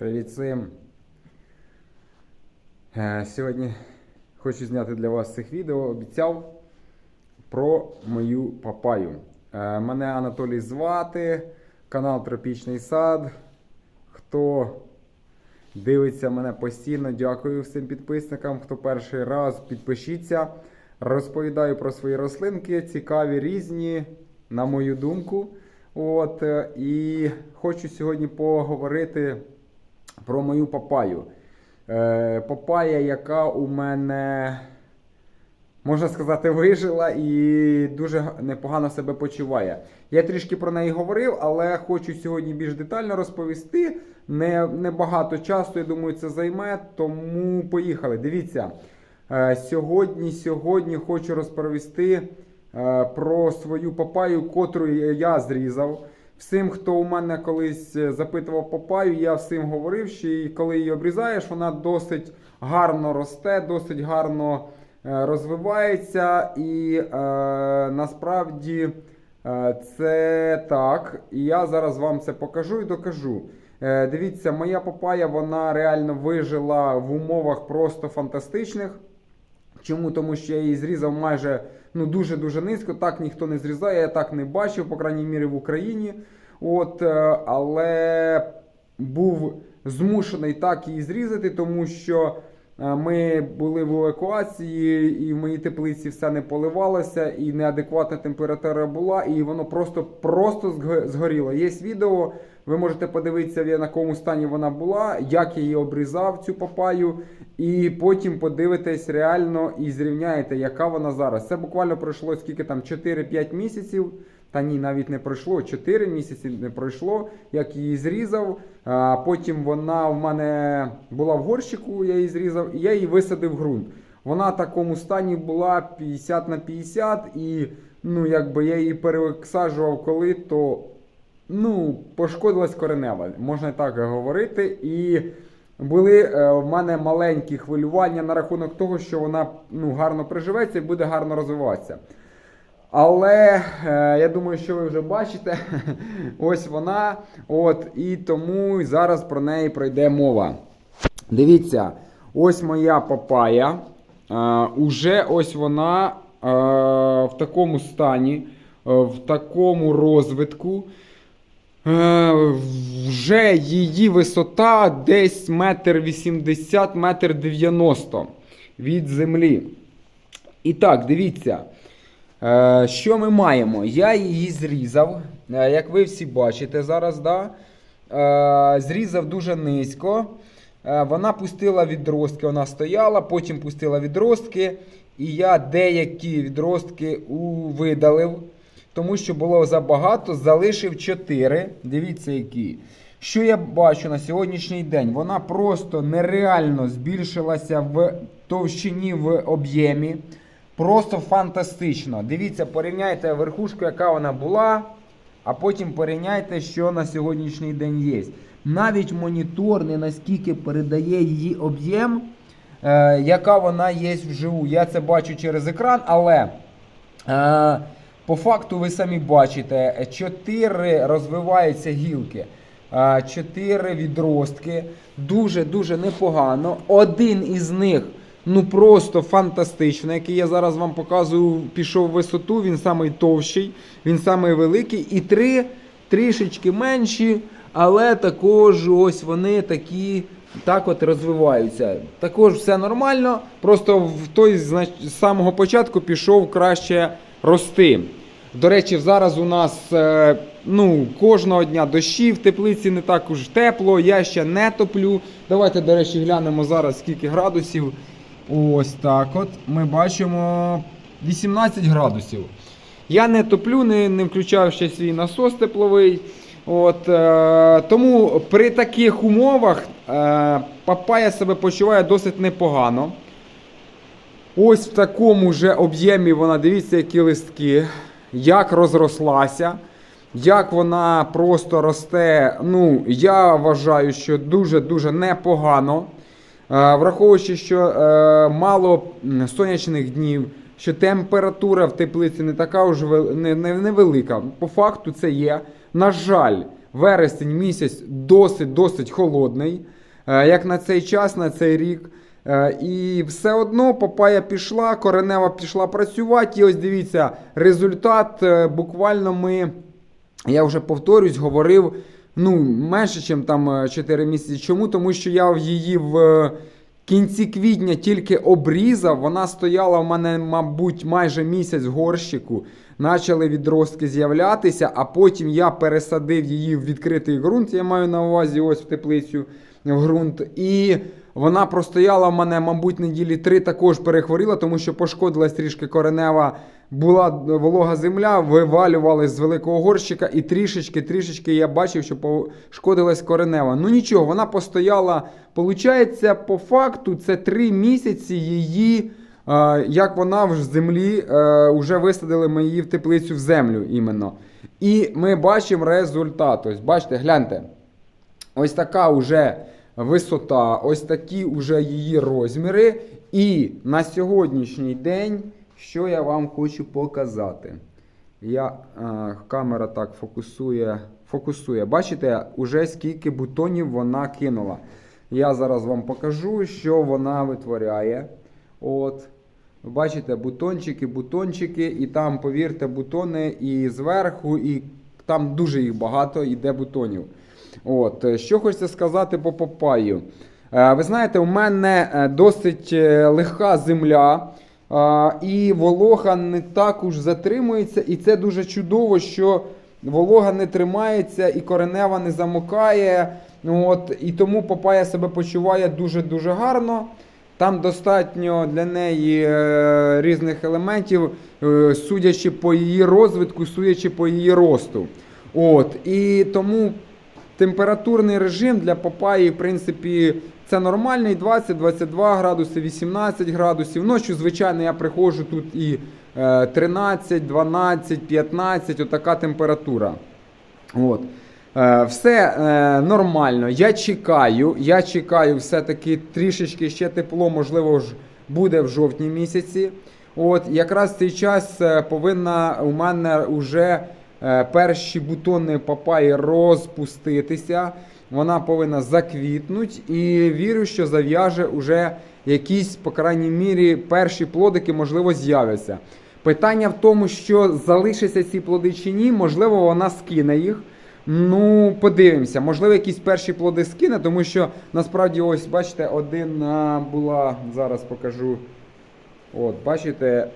Привіт всім! Е, Сьогодні хочу зняти для вас цих відео. Обіцяв про мою папаю. Е, Мене Анатолій звати, канал Тропічний сад. Хто дивиться мене постійно, дякую всім підписникам. Хто перший раз підпишіться. Розповідаю про свої рослинки, цікаві, різні, на мою думку. От, е, і хочу сьогодні поговорити про мою папаю. Е, папая, яка у мене, можна сказати, вижила і дуже непогано себе почуває. Я трішки про неї говорив, але хочу сьогодні більш детально розповісти. Не, не багато часу, я думаю, це займе, тому поїхали. Дивіться. Е, Сьогодні, сьогодні хочу розповісти е, про свою папаю, котру я зрізав. Всім, хто у мене колись е, запитував папаю, я всім говорив, що коли її обрізаєш, вона досить гарно росте, досить гарно е, розвивається. І е, насправді е, це так. І я зараз вам це покажу і докажу. Е, Дивіться, моя папая вона реально вижила в умовах просто фантастичних. Чому? Тому що я її зрізав майже ну, дуже-дуже низько. Так ніхто не зрізає, я так не бачив, по крайній мірі в Україні. От, е, але був змушений так її зрізати, тому що ми були в евакуації, і в моїй теплиці все не поливалося, і неадекватна температура була, і воно просто, просто згоріло. Є відео, ви можете подивитися, в якому стані вона була, як я її обрізав, цю папаю, і потім подивитесь реально і зрівняєте, яка вона зараз. Це буквально пройшло скільки там 4-5 місяців. Та ні, навіть не пройшло. 4 місяці не пройшло, як її зрізав. А потім вона в мене була в горщику, я її зрізав, і я її висадив в ґрунт. Вона в такому стані була 50 на 50, і ну, якби я її пересаджував коли, то ну, пошкодилась коренева, можна так говорити. І були е, в мене маленькі хвилювання на рахунок того, що вона ну, гарно приживеться і буде гарно розвиватися. Але е, я думаю, що ви вже бачите, ось вона. От, і тому зараз про неї пройде мова. Дивіться, ось моя папая. Е, уже ось вона е, в такому стані, в такому розвитку. Вже її висота десь метр вісімдесят, метр дев'яносто від землі. І так, дивіться. Е, що ми маємо? Я її зрізав, е, як ви всі бачите зараз, да? е, зрізав дуже низько. Вона пустила відростки, вона стояла, потім пустила відростки. І я деякі відростки видалив, тому що було забагато, залишив 4. Дивіться, які. Що я бачу на сьогоднішній день? Вона просто нереально збільшилася в товщині в об'ємі. Просто фантастично. Дивіться, порівняйте верхушку, яка вона була, а потім порівняйте, що на сьогоднішній день є. Навіть монітор не наскільки передає її об'єм, е, яка вона є вживу. Я це бачу через екран, але е, по факту ви самі бачите, 4 розвиваються гілки. е, Чотири відростки. Дуже-дуже непогано. Один із них ну просто фантастично, який я зараз вам показую, пішов в висоту, він самий товщий, він самий великий. І три трішечки менші, але також ось вони такі. Так от розвиваються. Також все нормально. Просто в той з самого початку пішов краще рости. До речі, зараз у нас е, ну, кожного дня дощі в теплиці не так уж тепло, я ще не топлю. Давайте, до речі, глянемо зараз скільки градусів. Ось так от. Ми бачимо 18 градусів. Я не топлю, не, не включаю ще свій насос тепловий. От, е, тому при таких умовах е, папая себе почуває досить непогано. Ось в такому же об'ємі вона, дивіться, які листки, як розрослася, як вона просто росте. Ну, я вважаю, що дуже-дуже непогано. Враховуючи, що е, мало сонячних днів, що температура в теплиці не така вже не, не, невелика. По факту це є. На жаль, вересень місяць досить-досить холодний, е, як на цей час, на цей рік. Е, І все одно папая пішла, коренева пішла працювати. І ось дивіться, результат буквально ми, я вже повторюсь, говорив ну, менше, ніж там 4 місяці. Чому? Тому що я її в е, кінці квітня тільки обрізав. Вона стояла в мене, мабуть, майже місяць в горщику. Почали відростки з'являтися, а потім я пересадив її в відкритий ґрунт. Я маю на увазі ось в теплицю в ґрунт. І вона простояла в мене, мабуть, неділі три також перехворіла, тому що пошкодилась трішки коренева. Була волога земля, вивалювалась з великого горщика, і трішечки, трішечки я бачив, що пошкодилась коренева. Ну нічого, вона постояла. Получається, по факту, це три місяці її. е, Як вона в землі е, вже висадили ми її в теплицю в землю іменно. І ми бачимо результат. Ось бачите, гляньте. Ось така вже висота, ось такі вже її розміри. І на сьогоднішній день, що я вам хочу показати. Я, е, камера так фокусує. фокусує. Бачите, уже скільки бутонів вона кинула. Я зараз вам покажу, що вона витворяє. От. Бачите, бутончики, бутончики, і там, повірте, бутони і зверху, і там дуже їх багато йде бутонів. От, е, що хочеться сказати по папаю. Е, Ви знаєте, у мене е, досить легка земля, і волога не так уж затримується. І це дуже чудово, що волога не тримається і коренева не замокає. От, і тому папая себе почуває дуже-дуже гарно. Там достатньо для неї різних елементів, судячи по її розвитку, судячи по її росту. От, і тому температурний режим для папаї, в принципі, це нормальний 20-22 градуси, 18 градусів. Ночі, звичайно, я приходжу тут і е, 13, 12, 15, отака температура. От. Е, Все е, нормально. Я чекаю. Я чекаю все-таки трішечки ще тепло, можливо, буде в жовтні місяці. От, якраз цей час е, повинна у мене вже перші бутони папаї розпуститися. Вона повинна заквітнути і вірю, що зав'яже уже якісь, по крайній мірі, перші плодики, можливо, з'являться. Питання в тому, що залишаться ці плоди чи ні, можливо, вона скине їх. Ну, подивимося, можливо, якісь перші плоди скине, тому що насправді, ось, бачите, один була, зараз покажу. От, бачите,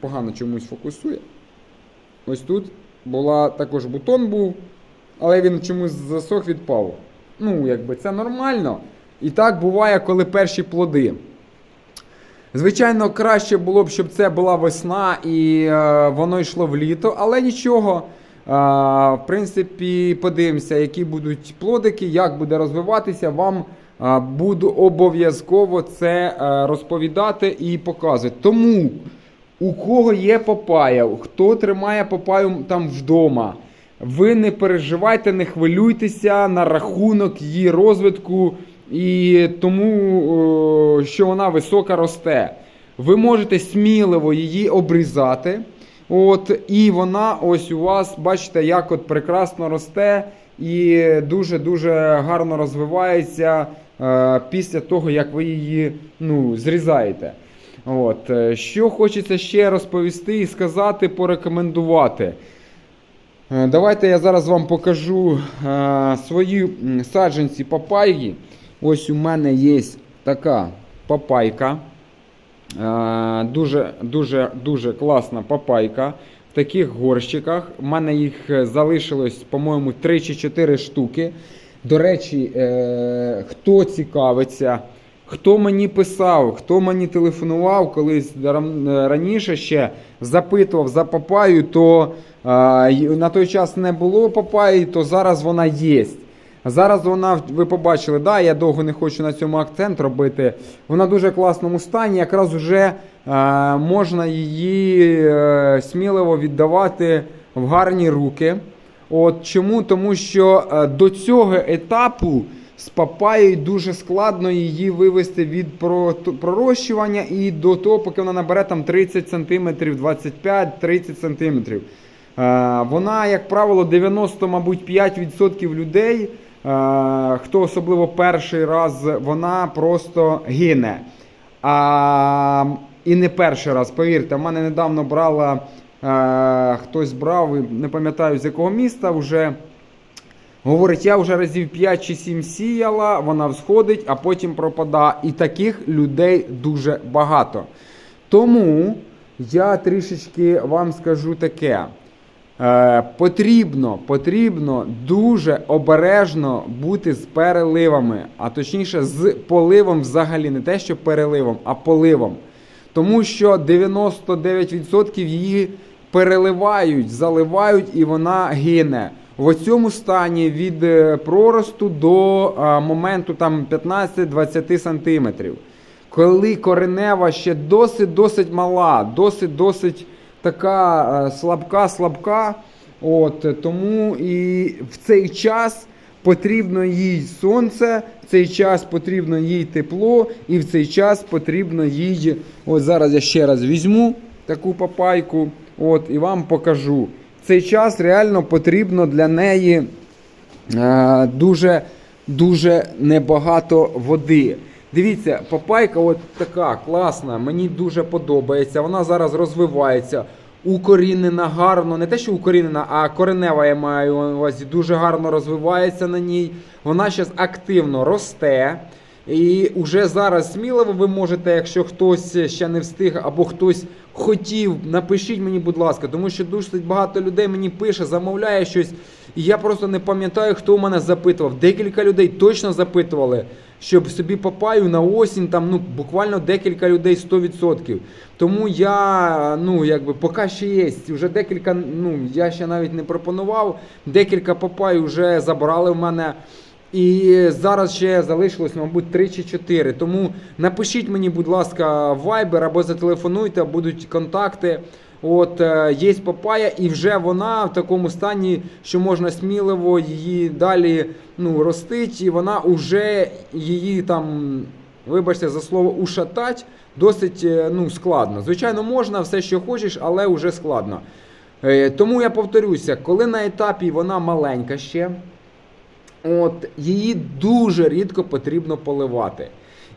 погано чомусь фокусує. Ось тут була також бутон був, але він чомусь засох відпав. Ну, якби це нормально. І так буває, коли перші плоди. Звичайно, краще було б, щоб це була весна і е, воно йшло в літо, але нічого. Е, в принципі, подивимося, які будуть плодики, як буде розвиватися. Вам е, буду обов'язково це е, розповідати і показувати. Тому, у кого є папая, хто тримає папаю там вдома, ви не переживайте, не хвилюйтеся на рахунок її розвитку і тому, що вона висока росте. Ви можете сміливо її обрізати. От, і вона ось у вас, бачите, як от прекрасно росте і дуже-дуже гарно розвивається е, після того, як ви її ну, зрізаєте. От, е, що хочеться ще розповісти і сказати, порекомендувати. Е, Давайте я зараз вам покажу е, свої саджанці папайги. Ось у мене є така папайка. Дуже, дуже, дуже класна папайка. В таких горщиках. У мене їх залишилось, по-моєму, 3 чи 4 штуки. До речі, хто цікавиться, хто мені писав, хто мені телефонував колись е, раніше ще запитував за папаю, то е, на той час не було папаї, то зараз вона є. Зараз вона, ви побачили, да, я довго не хочу на цьому акцент робити. Вона в дуже класному стані, якраз вже е, можна її е, сміливо віддавати в гарні руки. От чому? Тому що е, до цього етапу з папаєю дуже складно її вивести від пророщування і до того, поки вона набере там 30 см, 25-30 см. Вона, як правило, 90, мабуть, 5% людей, е, хто особливо перший раз, вона просто гине. А, і не перший раз, повірте, в мене недавно брала, е, хтось брав, не пам'ятаю з якого міста вже. Говорить, я вже разів 5 чи 7 сіяла, вона всходить, а потім пропадає. І таких людей дуже багато. Тому я трішечки вам скажу таке. Е, потрібно, потрібно дуже обережно бути з переливами, а точніше з поливом взагалі, не те, що переливом, а поливом. Тому що 99% її переливають, заливають і вона гине. В цьому стані від е, проросту до моменту там 15-20 сантиметрів. Коли коренева ще досить-досить мала, досить-досить така слабка-слабка. От, е, тому і в цей час потрібно їй сонце, в цей час потрібно їй тепло, і в цей час потрібно їй. От зараз я ще раз візьму таку папайку от, і вам покажу. Цей час реально потрібно для неї е, дуже, дуже небагато води. Дивіться, папайка от така класна, мені дуже подобається. Вона зараз розвивається. Укорінена гарно, не те, що укорінена, а коренева я маю на увазі, дуже гарно розвивається на ній. Вона зараз активно росте. І вже зараз сміливо ви можете, якщо хтось ще не встиг або хтось хотів, напишіть мені, будь ласка, тому що досить багато людей мені пише, замовляє щось. І я просто не пам'ятаю, хто в мене запитував. Декілька людей точно запитували, щоб собі папаю на осінь, там ну буквально декілька людей 100%. Тому я, ну якби поки ще є. Вже декілька, ну я ще навіть не пропонував. Декілька папай вже забрали в мене. І зараз ще залишилось, мабуть, 3 чи 4. Тому напишіть мені, будь ласка, в Viber або зателефонуйте, будуть контакти. От е, є папая, і вже вона в такому стані, що можна сміливо її далі ну, ростить, і вона вже її там, вибачте за слово, ушатать досить е, ну, складно. Звичайно, можна все, що хочеш, але вже складно. Е, Тому я повторюся, коли на етапі вона маленька ще. От, Її дуже рідко потрібно поливати.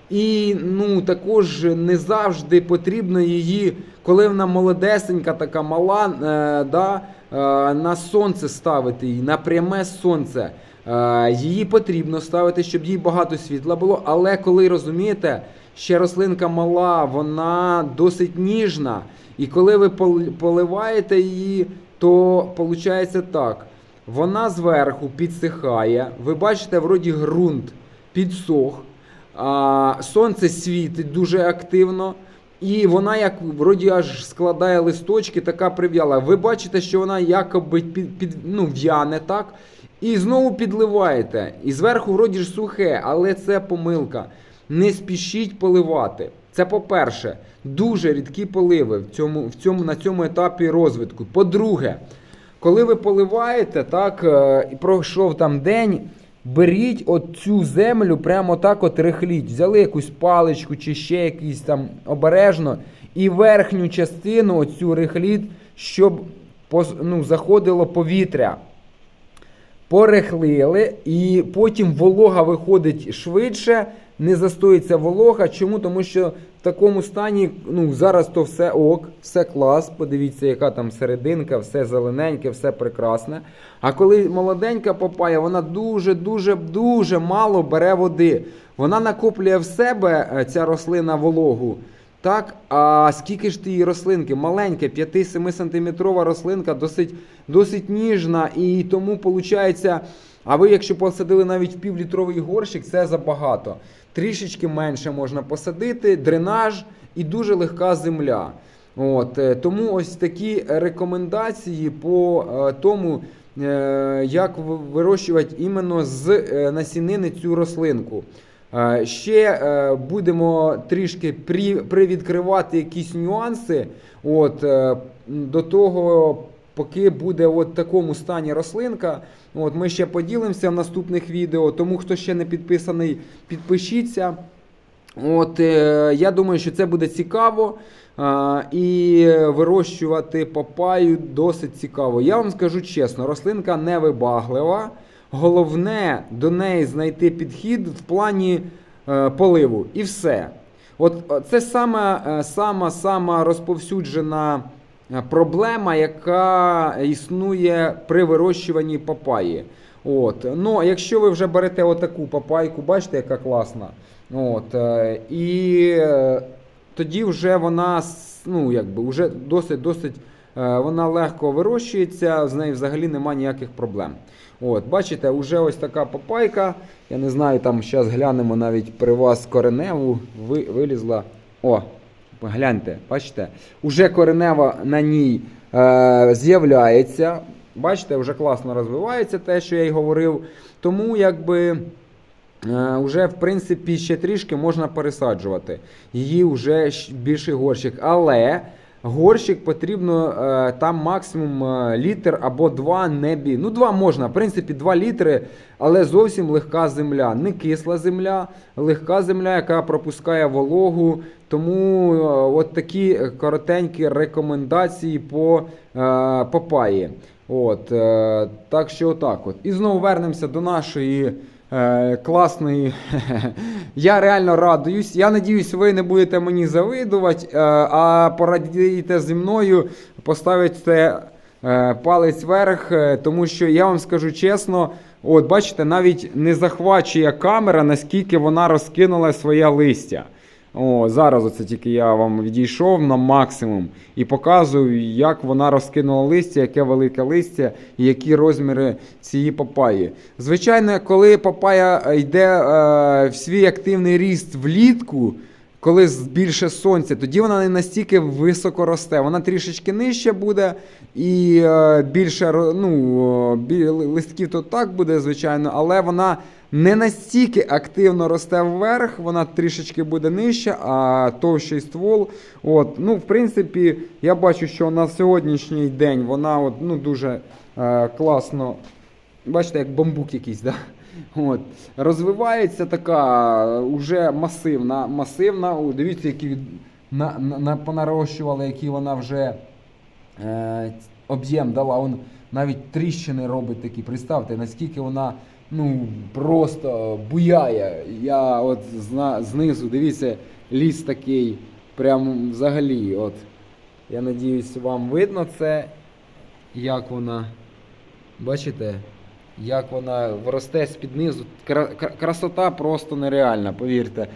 І ну, також не завжди потрібно її, коли вона молодесенька, така мала, е, да, е, на сонце ставити її, на пряме сонце. Е, її потрібно ставити, щоб їй багато світла було. Але коли розумієте, ще рослинка мала, вона досить ніжна. І коли ви поливаєте її, то виходить так. Вона зверху підсихає. Ви бачите, вроді ґрунт підсох, а, сонце світить дуже активно. І вона, як вроді аж складає листочки, така прив'яла. Ви бачите, що вона якоби під, під, ну, в'яне так. І знову підливаєте. І зверху вроді ж сухе, але це помилка. Не спішіть поливати. Це по-перше, дуже рідкі поливи в цьому, в цьому, на цьому етапі розвитку. По-друге, коли ви поливаєте, так, е, і пройшов там день, беріть от цю землю, прямо так от рихліть. Взяли якусь паличку чи ще якийсь там обережно, і верхню частину оцю рихліть, щоб ну, заходило повітря. Порихлили, і потім волога виходить швидше, не застоїться волога. Чому? Тому що в такому стані ну, зараз то все ок, все клас. Подивіться, яка там серединка, все зелененьке, все прекрасне. А коли молоденька папая, вона дуже-дуже дуже мало бере води. Вона накоплює в себе е, ця рослина вологу. Так, а скільки ж тієї рослинки? Маленька, 5-7 сантиметрова рослинка, досить досить ніжна. І тому виходить, а ви, якщо посадили навіть півлітровий горщик, це забагато. Трішечки менше можна посадити, дренаж і дуже легка земля. От, е, Тому ось такі рекомендації по е, тому, е, як вирощувати іменно з насінини цю рослинку. Ще будемо трішки привідкривати якісь нюанси. От, До того, поки буде в такому стані рослинка. От, Ми ще поділимося в наступних відео. Тому хто ще не підписаний, підпишіться. От, е, я думаю, що це буде цікаво. А, і вирощувати папаю досить цікаво. Я вам скажу чесно, рослинка невибаглива. Головне до неї знайти підхід в плані е, поливу. І все. От е, це сама, е, сама, сама розповсюджена проблема, яка існує при вирощуванні папаї. От. Ну, якщо ви вже берете отаку папайку, бачите, яка класна. От, е, і е, тоді вже вона ну, якби, вже досить, досить е, вона легко вирощується, з нею взагалі немає ніяких проблем. От, бачите, вже ось така папайка. Я не знаю, там зараз глянемо навіть при вас кореневу ви, вилізла. О, гляньте, бачите, уже коренева на ній е, з'являється. Бачите, вже класно розвивається те, що я й говорив. Тому якби. Е, Уже, в принципі, ще трішки можна пересаджувати. Її вже більший горщик. Але горщик потрібно е, там максимум е, літр або два небі. Ну, два можна, в принципі, два літри, але зовсім легка земля. Не кисла земля, легка земля, яка пропускає вологу. Тому е, от такі коротенькі рекомендації по папаї. От, так що отак от. І знову вернемося до нашої е, класної. Я реально радуюсь. Я надіюсь, ви не будете мені завидувати, е, а порадієте зі мною, поставите е, палець вверх, тому що я вам скажу чесно. От, бачите, навіть не захвачує камера, наскільки вона розкинула своє листя. О, зараз оце тільки я вам відійшов на максимум і показую, як вона розкинула листя, яке велике листя і які розміри цієї папаї. Звичайно, коли папая йде е, в свій активний ріст влітку, коли більше сонця, тоді вона не настільки високо росте. Вона трішечки нижче буде і е, більше ну, листків то так буде, звичайно, але вона не настільки активно росте вверх, вона трішечки буде нижче, а товщий ствол. От, ну, в принципі, я бачу, що на сьогоднішній день вона от, ну, дуже е, класно. Бачите, як бамбук якийсь, да? От. Розвивається така уже масивна. масивна. О, дивіться, які від- на, на, на, понарощували, які вона вже е, об'єм дала. Он навіть тріщини робить такі. Представте, наскільки вона ну, просто буяє. Я от зна, знизу, дивіться, ліс такий, прям взагалі. От. Я надіюсь, вам видно це, як вона. Бачите? Як вона росте з-під низу. Кра- кра- красота просто нереальна, повірте.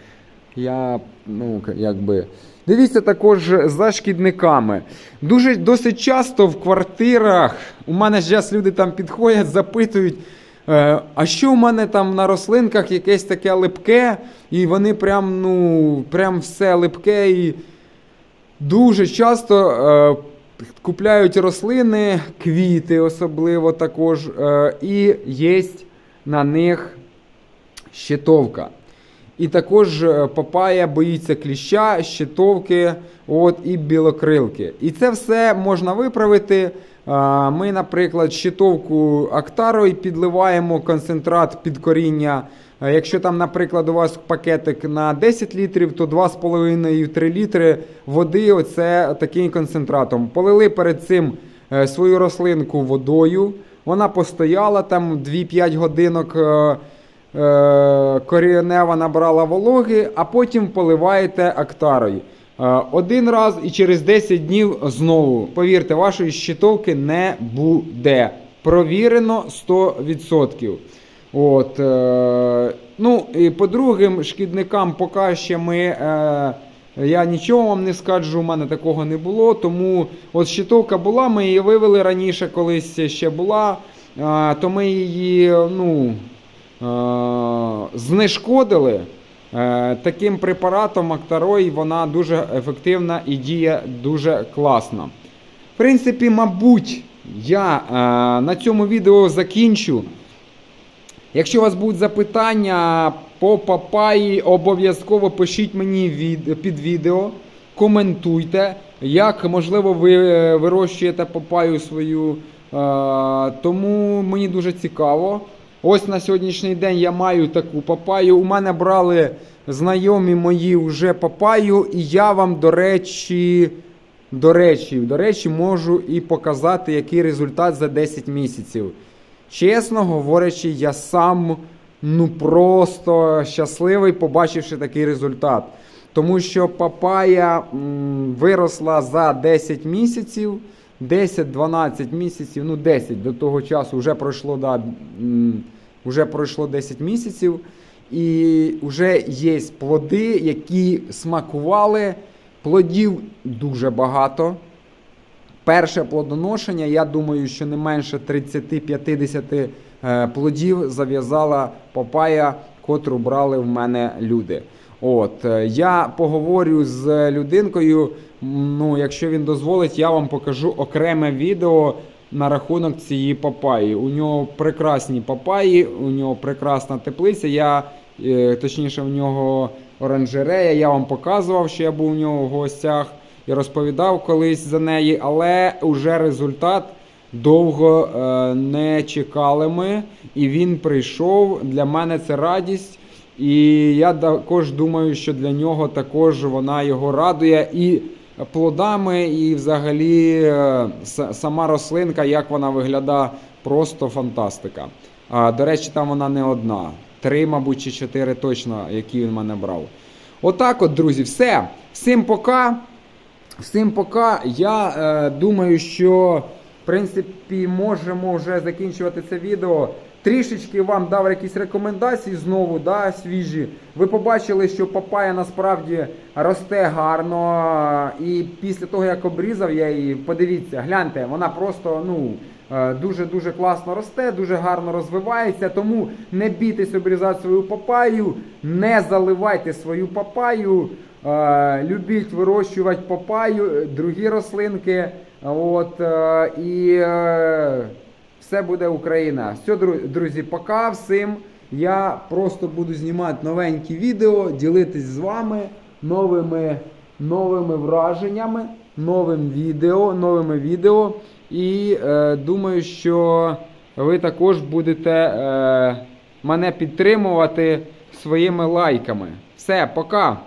Я, ну, якби. Дивіться також за шкідниками. Дуже досить часто в квартирах у мене ж люди там підходять, запитують. Е, а що у мене там на рослинках якесь таке липке, і вони прям, ну, прям все липке і дуже часто е, купляють рослини, квіти особливо також, е, і є на них щитовка. І також е, папая боїться кліща, щитовки от, і білокрилки. І це все можна виправити. Ми, наприклад, щитовку актарою підливаємо концентрат під коріння. Якщо там, наприклад, у вас пакетик на 10 літрів, то 2,5-3 літри води оце таким концентратом. Полили перед цим е, свою рослинку водою. Вона постояла там 2-5 годинок. Е, е, набрала вологи, а потім поливаєте актарою. Е, Один раз і через 10 днів знову. Повірте, вашої щитовки не буде. Провірено 100%. От, е, ну, і по другим шкідникам поки ще ми. Е, я нічого вам не скажу, у мене такого не було. Тому от щитовка була, ми її вивели раніше, колись ще була. Е, то ми її, ну знешкодили. Е, Таким препаратом Актарой вона дуже ефективна і діє дуже класно. В принципі, мабуть, я е, на цьому відео закінчу. Якщо у вас будуть запитання по папаї, обов'язково пишіть мені під відео, коментуйте, як можливо ви е, вирощуєте папаю свою. Е, тому мені дуже цікаво. Ось на сьогоднішній день я маю таку папаю. У мене брали знайомі мої вже папаю, і я вам, до речі, до речі, до речі, можу і показати, який результат за 10 місяців. Чесно говорячи, я сам ну просто щасливий, побачивши такий результат. Тому що папая виросла за 10 місяців, 10-12 місяців, ну 10 до того часу вже пройшло, да, вже пройшло 10 місяців. І вже є плоди, які смакували. Плодів дуже багато. Перше плодоношення, я думаю, що не менше 30-50 е, плодів зав'язала папая, котру брали в мене люди. От, е, я поговорю з людинкою. Ну, якщо він дозволить, я вам покажу окреме відео на рахунок цієї папаї. У нього прекрасні папаї, у нього прекрасна теплиця. Я, е, точніше, у нього оранжерея. Я вам показував, що я був у нього в гостях і розповідав колись за неї, але вже результат довго е, не чекали ми, і він прийшов. Для мене це радість. І я також думаю, що для нього також вона його радує і плодами, і взагалі е, сама рослинка, як вона виглядає, просто фантастика. До речі, там вона не одна. Три, мабуть, чи чотири точно, які він мене брав. Отак, от, друзі, все. Всім пока. Всім пока. Я е, думаю, що в принципі можемо вже закінчувати це відео. Трішечки вам дав якісь рекомендації знову, да, свіжі. Ви побачили, що папая насправді росте гарно. І після того, як обрізав я її, подивіться, гляньте, вона просто ну, дуже-дуже класно росте, дуже гарно розвивається. Тому не бійтесь обрізати свою папаю, не заливайте свою папаю. Е, Любіть вирощувати папаю, е, другі рослинки. От, е, і все буде Україна. Все, друзі, пока всім. Я просто буду знімати новенькі відео, ділитись з вами новими, новими враженнями, новим відео, новими відео. І е, думаю, що ви також будете е, мене підтримувати своїми лайками. Все, пока!